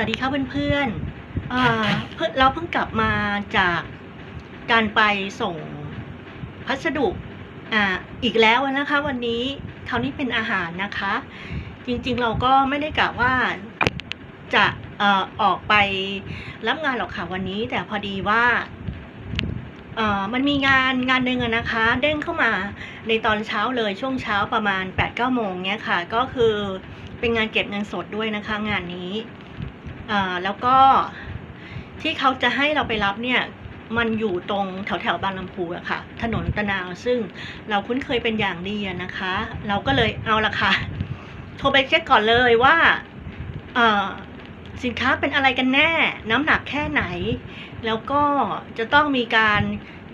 วัสดีค่ะเพื่อนๆเอ่อเพิ่งเราเพิ่งกลับมาจากการไปส่งพัสดุอ่าอีกแล้วนะคะ วันนี้คราวนี้เป็นอาหารนะคะ จริงๆเราก็ไม่ได้กะว่าจะออออกไปรับงานหรอกค่ะวันนี้ แต่พอดีว่ามันมีงานงานหนึ่งนะคะ เด้งเข้ามาในตอนเช้าเลยช่วงเช้าประมาณ8ปดเก้าโมงเนี้ยค่ะ ก็คือเป็นงานเก็บเงินสดด้วยนะคะ งานนี้ แล้วก็ที่เขาจะให้เราไปรับเนี่ยมันอยู่ตรงแถวแถวบางลำพูอะค่ะ ถนนตะนาวซึ่งเราคุ้นเคยเป็นอย่างดีอะนะคะ เราก็เลยเอาละค่ะ โทรไปเช็คก่อนเลยว่าสินค้าเป็นอะไรกันแน่ น้ำหนักแค่ไหน แล้วก็จะต้องมีการ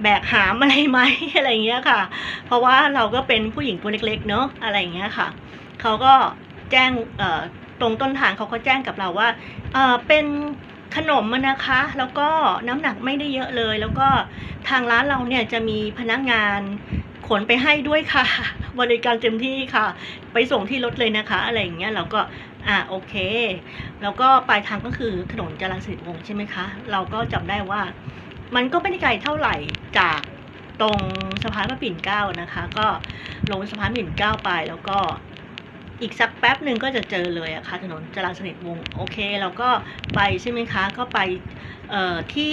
แบกหามอะไรไหมอะไรเงี้ยค่ะ เพราะว่าเราก็เป็นผู้หญิงตัวเล็กๆเนอะอะไรเงี้ยค่ะ เขาก็แจ้งเตรงต้นทางเขาก็แจ้งกับเราว่าเออเป็นขนมนะคะ แล้วก็น้ำหนักไม่ได้เยอะเลย แล้วก็ทางร้านเราเนี่ยจะมีพนักงานขนไปให้ด้วยค่ะ บริการเต็มที่ค่ะ ไปส่งที่รถเลยนะคะ อะไรอย่างเงี้ยเราก็อ่าโอเค แล้วก็ปลายทางก็คือถนนจรัญสนิทวงศ์ใช่ไหมคะ เราก็จำได้ว่า มันก็ไม่ได้ไกลเท่าไหร่จากตรงสะพานพระปิ่นเกล้านะคะ ก็ลงสะพานพระปิ่นเกล้าไปแล้วก็ อีกสักแป๊บหนึ่งก็จะเจอเลยอะค่ะถนนจรัสนิทวงโอเคเราก็ไปใช่ไหมคะ ก็ไปเอ่อที่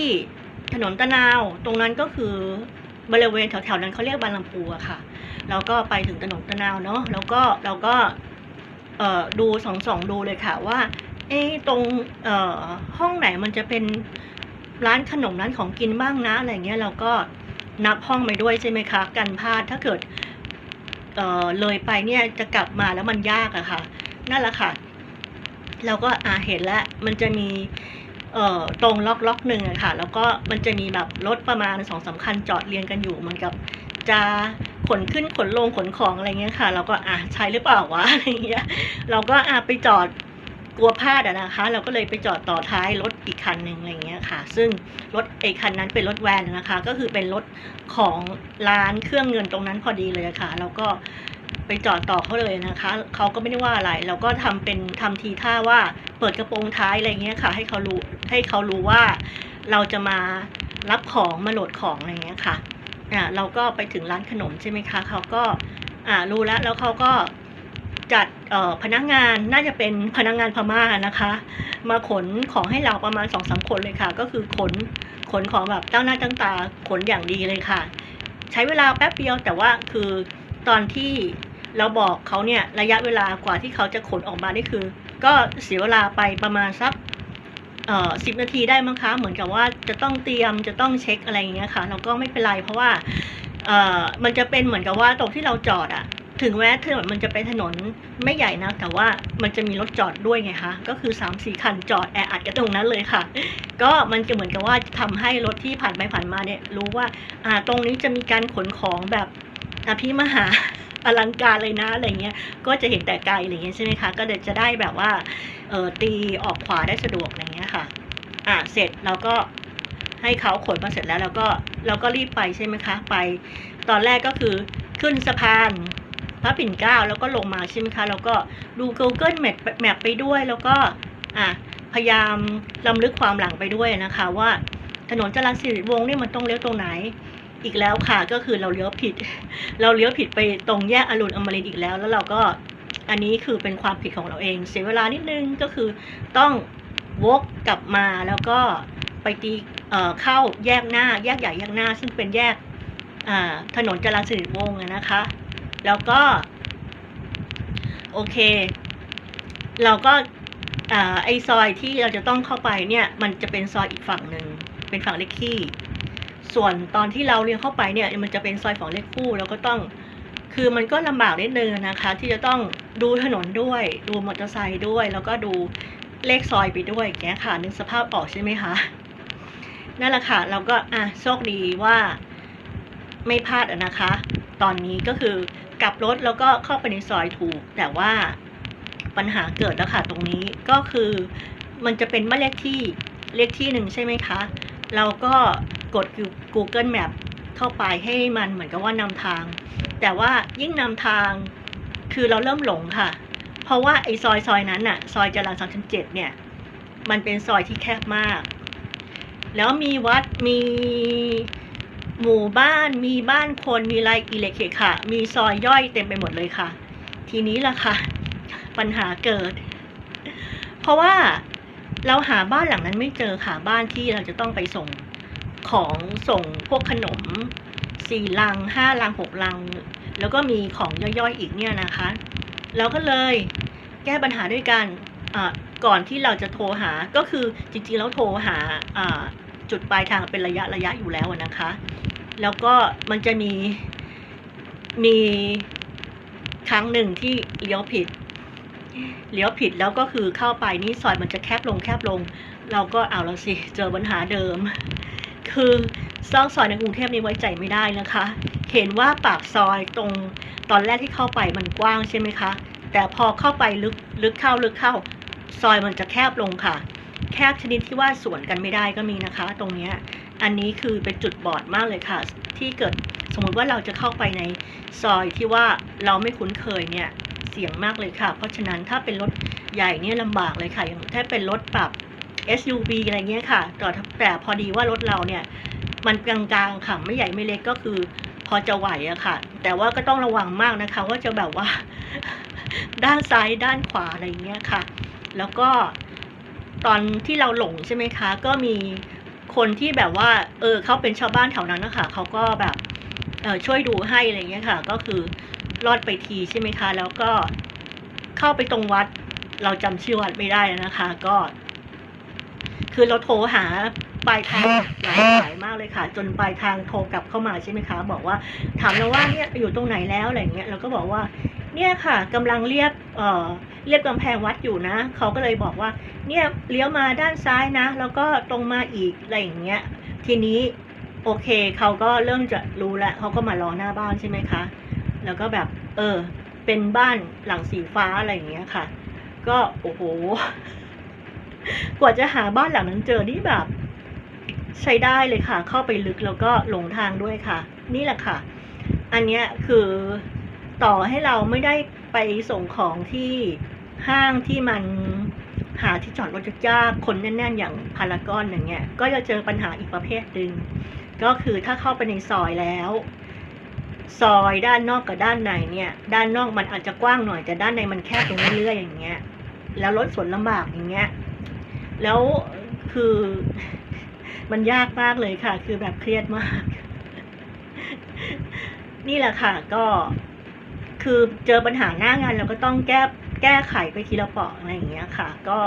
ถนนตะนาว ตรงนั้นก็คือบริเวณแถวๆนั้นเขาเรียกบางลำพูอะค่ะ เราก็ไปถึงถนนตะนาวเนาะแล้วก็เราก็เอ่อดูสองสองดูเลยค่ะว่าเอ๊ตรงเอ่อห้องไหนมันจะเป็นร้านขนมร้านของกินบ้างนะอะไรเงี้ยเราก็นับห้องไปด้วยใช่ไหมคะ กันพลาดถ้าเกิด เออเลยไปเนี่ยจะกลับมาแล้วมันยากอะค่ะ นั่นแหละค่ะ เราก็อ่าเห็นแล้วมันจะมีเอ่อตรงล็อกล็อกหนึ่งอะค่ะ แล้วก็มันจะมีแบบรถประมาณสองสาคัญจอดเรียงกันอยู่เหมือนกับจะขนขึ้นขนลงขนของอะไรเงี้ยค่ะ เราก็อะใช่หรือเปล่าวะอะไรเงี้ย เราก็อะไปจอด กลัวพลาดอะนะคะ เราก็เลยไปจอดต่อท้ายรถอีกคันหนึ่งอะไรเงี้ยค่ะ ซึ่งรถไอ้คันนั้นเป็นรถแวนนะคะ ก็คือเป็นรถของร้านเครื่องเงินตรงนั้นพอดีเลยะค่ะเราก็ไปจอดต่อเขาเลยนะคะ เขาก็ไม่ได้ว่าอะไร เราก็ทำเป็นทำทีท่าว่าเปิดกระโปรงท้ายอะไรเงี้ยค่ะ ให้เขารู้ให้เขารู้ว่าเราจะมารับของมาโหลดของอะไรเงี้ยค่ะอ่าเราก็ไปถึงร้านขนมใช่ไหมคะ เขาก็อ่ารู้แล้วแล้วเขาก็ จัดพนักงานน่าจะเป็นพนักงานพม่านะคะ มาขนของให้เราประมาณสองสามคนเลยค่ะ ก็คือขนขนของแบบตั้งหน้าตั้งตาขนอย่างดีเลยค่ะ ใช้เวลาแป๊บเดียวแต่ว่าคือตอนที่เราบอกเขาเนี่ยระยะเวลากว่าที่เขาจะขนออกมานี่คือ ก็เสียเวลาไปประมาณสักเอ่อสิบนาทีได้มั้งคะ เหมือนกับว่าจะต้องเตรียมจะต้องเช็คอะไรอย่างเงี้ยค่ะ เราก็ไม่เป็นไรเพราะว่าเอ่อมันจะเป็นเหมือนกับว่าตรงที่เราจอดอะ ถึงแม้ถนนมันจะเป็นถนนไม่ใหญ่นะ แต่ว่ามันจะมีรถจอดด้วยไงคะก็คือ3ามสี่คันจอดแออัดกันตรงนั้นเลยค่ะ ก็มันจะเหมือนกับว่าทำให้รถที่ผ่านไปผ่านมาเนี่ยรู้ว่าอ่าตรงนี้จะมีการขนของแบบอภิมหาอลังการเลยนะอะไรเงี้ย ก็จะเห็นแต่ไกลอะไรเงี้ยใช่ไหมคะ ก็เดี๋ยวจะได้แบบว่าเออตีออกขวาได้สะดวกอะไรเงี้ยค่ะ อ่าเสร็จเราก็ให้เขาขนมาเสร็จแล้วเราก็เราก็รีบไปใช่ไหมคะ ไป ตอนแรกก็คือขึ้นสะพาน พระปิ่นเกล้าแล้วก็ลงมาใช่ไหมคะแล้วก็ดู Google Map Map ไปด้วยแล้วก็อะพยายามลำลึกความหลังไปด้วยนะคะ ว่าถนนจรัญสิริวงศ์นี่มันต้องเลี้ยวตรงไหนอีกแล้วค่ะก็คือเราเลี้ยวผิด เราเลี้ยวผิดไปตรงแยกอรุณอมรินทร์อีกแล้ว แล้วเราก็อันนี้คือเป็นความผิดของเราเอง เสียเวลานิดนึงก็คือต้องวกกลับมาแล้วก็ไปตีเเข้าแยกหน้า แยกใหญ่แยกหน้า ซึ่งเป็นแยกถนนจรัญสิริวงศ์นะคะ แล้วก็ โอเค เราก็อไอซอยที่เราจะต้องเข้าไปเนี่ย มันจะเป็นซอยอีกฝั่งหนึ่งเป็นฝั่งเลขขี้ส่วนตอนที่เราเลี้ยวเข้าไปเนี่ย มันจะเป็นซอยฝั่งเลขคู่เราก็ต้อง คือมันก็ลำบากนิดนึงนะคะ ที่จะต้องดูถนนด้วย ดูมอเตอร์ไซค์ด้วย แล้วก็ดูเลขซอยไปด้วยอย่างเงี้ยค่ะนึกสภาพออกใช่ไหมคะนั่นแหละค่ะ เราก็อะโชคดีว่าไม่พลาดอะนะคะ ตอนนี้ก็คือกลับรถแล้วก็เข้าไปในซอยถูก แต่ว่าปัญหาเกิดแล้วค่ะตรงนี้ก็คือมันจะเป็นบ้านเลขที่เลขที่หนึ่งใช่ไหมคะ เราก็กด Google Map เข้าไปให้มันเหมือนกับว่านำทาง แต่ว่ายิ่งนำทางคือเราเริ่มหลงค่ะ เพราะว่าไอ้ซอยซอยนั้นน่ะ ซอยจรัญสามสิบเจ็ดเนี่ย มันเป็นซอยที่แคบมาก แล้วมีวัดมี หมู่บ้านมีบ้านคนมีไรอิเล็กเคค่ะ มีซอยย่อยเต็มไปหมดเลยค่ะ ทีนี้ล่ะค่ะ ปัญหาเกิด เพราะว่าเราหาบ้านหลังนั้นไม่เจอค่ะบ้านที่เราจะต้องไปส่งของส่งพวกขนมสี่ลังห้าลังหกลัง แล้วก็มีของย่อยๆอีกเนี่ยนะคะเราก็เลยแก้ปัญหาด้วยกันอ่าก่อนที่เราจะโทรหาก็คือจริงๆแล้วโทรหาจุดปลายทางเป็นระยะระยะอยู่แล้วนะคะ แล้วก็มันจะมีมีครั้งหนึ่งที่เลี้ยวผิด เลี้ยวผิดแล้วก็คือเข้าไปนี่ซอยมันจะแคบลงแคบลง เราก็เอาแล้วสิ เจอปัญหาเดิม คือซอกซอยในกรุงเทพนี่ไว้ใจไม่ได้นะคะ เห็นว่าปากซอยตรงตอนแรกที่เข้าไปมันกว้างใช่ไหมคะ แต่พอเข้าไปลึกลึกเข้าลึกเข้า ซอยมันจะแคบลงค่ะ แคบชนิดที่ว่าสวนกันไม่ได้ก็มีนะคะ ตรงเนี้ย อันนี้คือเป็นจุดบอดมากเลยค่ะ ที่เกิดสมมุติว่าเราจะเข้าไปในซอยที่ว่าเราไม่คุ้นเคยเนี่ยเสี่ยงมากเลยค่ะ เพราะฉะนั้นถ้าเป็นรถใหญ่เนี่ยลำบากเลยค่ะอย่างถ้าเป็นรถปรับ SUV อะไรเงี้ยค่ะแต่แต่พอดีว่ารถเราเนี่ยมันกลางๆค่ะไม่ใหญ่ไม่เล็กก็คือพอจะไหวอะค่ะ แต่ว่าก็ต้องระวังมากนะคะ ว่าจะแบบว่า ด้านซ้ายด้านขวาอะไรเงี้ยค่ะ แล้วก็ตอนที่เราหลงใช่ไหมคะ ก็มี คนที่แบบว่า เออเขาเป็นชาวบ้านแถวนั้นนะคะเขาก็แบบเออช่วยดูให้อะไรเงี้ยค่ะ ก็คือรอดไปทีใช่ไหมคะ แล้วก็เข้าไปตรงวัด เราจำชื่อวัดไม่ได้นะคะ ก็ คือเราโทรหาปลายทางหลายสายมากเลยค่ะ จนปลายทางโทรกลับเข้ามาใช่ไหมคะ บอกว่า ถามเราว่าเนี่ยอยู่ตรงไหนแล้วอะไรเงี้ยเราก็บอกว่า เนี่ยค่ะกำลังเรียบ เอ่อเรียบกำแพงวัดอยู่นะเขาก็เลยบอกว่า เนี่ยเลี้ยวมาด้านซ้ายนะ แล้วก็ตรงมาอีกอะไรอย่างเงี้ย ทีนี้โอเคเขาก็เริ่มจะรู้แล้วเขาก็มารอหน้าบ้านใช่ไหมคะ แล้วก็แบบ เออ เป็นบ้านหลังสีฟ้าอะไรอย่างเงี้ยค่ะ ก็โอ้โห กว่าจะหาบ้านหลังนั้นเจอนี่แบบ ใช้ได้เลยค่ะ เข้าไปลึกแล้วก็หลงทางด้วยค่ะ นี่แหละค่ะ อันเนี้ยคือต่อให้เราไม่ได้ ไปส่งของที่ห้างที่มันหาที่จอดรถยากคนแน่น ๆ อย่างพารากอนอย่างเงี้ย ก็จะเจอปัญหาอีกประเภทหนึ่งก็คือถ้าเข้าไปในซอยแล้ว ซอยด้านนอกกับด้านในเนี่ย ด้านนอกมันอาจจะกว้างหน่อยแต่ด้านในมันแคบลงเรื่อยๆอย่างเงี้ย แล้วรถสวนลำบากอย่างเงี้ย แล้วคือมันยากมากเลยค่ะ คือแบบเครียดมาก นี่แหละค่ะก็ คือเจอปัญหาหน้างานเราก็ต้องแก้แก้ไขไปทีละเปาะอะไรอย่างเงี้ยค่ะ ก็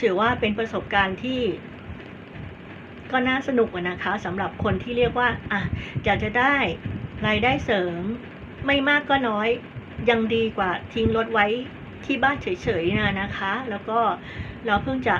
ถือว่าเป็นประสบการณ์ที่ ก็น่าสนุกนะคะสำหรับคนที่เรียกว่าอะอยากจะได้รายได้เสริม ไม่มากก็น้อย ยังดีกว่าทิ้งรถไว้ที่บ้านเฉยๆนะนะคะ แล้วก็เราเพิ่งจะ